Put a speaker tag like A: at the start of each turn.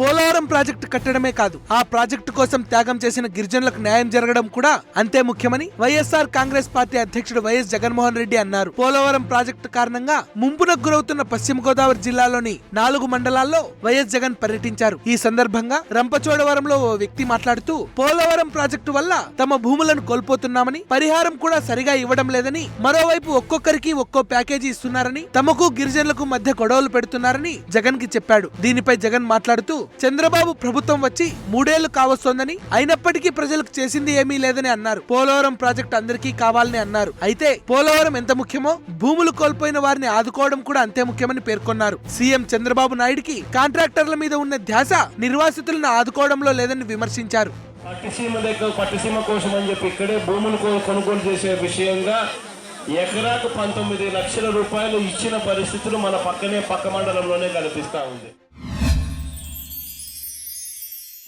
A: Polavaram project కట్టడమే కాదు ఆ project కోసం త్యాగం చేసిన గిరిజనులకు న్యాయం జరగడం కూడా అంతే ముఖ్యమని వైఎస్ఆర్ కాంగ్రెస్ పార్టీ అధ్యక్షుడు వైఎస్ జగన్మోహన్ రెడ్డి అన్నారు. పోలవరం ప్రాజెక్టు కారణంగా ముంపునకు గురవుతున్న పశ్చిమ గోదావరి జిల్లాలోని నాలుగు మండలాల్లో వైఎస్ జగన్ పర్యటించారు. ఈ సందర్భంగా రంపచోడవరంలో ఓ వ్యక్తి మాట్లాడుతూ పోలవరం ప్రాజెక్టు వల్ల తమ భూములను కోల్పోతున్నామని పరిహారం కూడా సరిగా ఇవ్వడం లేదని మరోవైపు ఒక్కొక్కరికి ఒక్కో ప్యాకేజీ ఇస్తున్నారని తమకు గిరిజనులకు మధ్య గొడవలు పెడుతున్నారని జగన్కి చెప్పాడు. దీనిపై జగన్ మాట్లాడుతూ చంద్రబాబు ప్రభుత్వం వచ్చి మూడేళ్ళు కావస్తోందని అయినప్పటికీ ప్రజలకు చేసింది ఏమీ లేదని అన్నారు. పోలవరం ప్రాజెక్టు అందరికీ కావాలని అన్నారు. అయితే పోలవరం ఎంత ముఖ్యమో భూములు కోల్పోయిన వారిని ఆదుకోవడం కూడా అంతే ముఖ్యమని పేర్కొన్నారు. సీఎం చంద్రబాబు నాయుడికి కాంట్రాక్టర్ల మీద ఉన్న ధ్యాస నిర్వాసితులను ఆదుకోవడంలో లేదని విమర్శించారు.
B: పట్టిసీమ దగ్గర పట్టిసీమ కోసం అని చెప్పి ఇక్కడే భూములు కొనుగోలు చేసే విషయంగా ఎకరాకు పంతొమ్మిది లక్షల రూపాయలు ఇచ్చిన పరిస్థితులు మన పక్కనే పక్క మండలంలోనే కనిపిస్తూ ఉంది.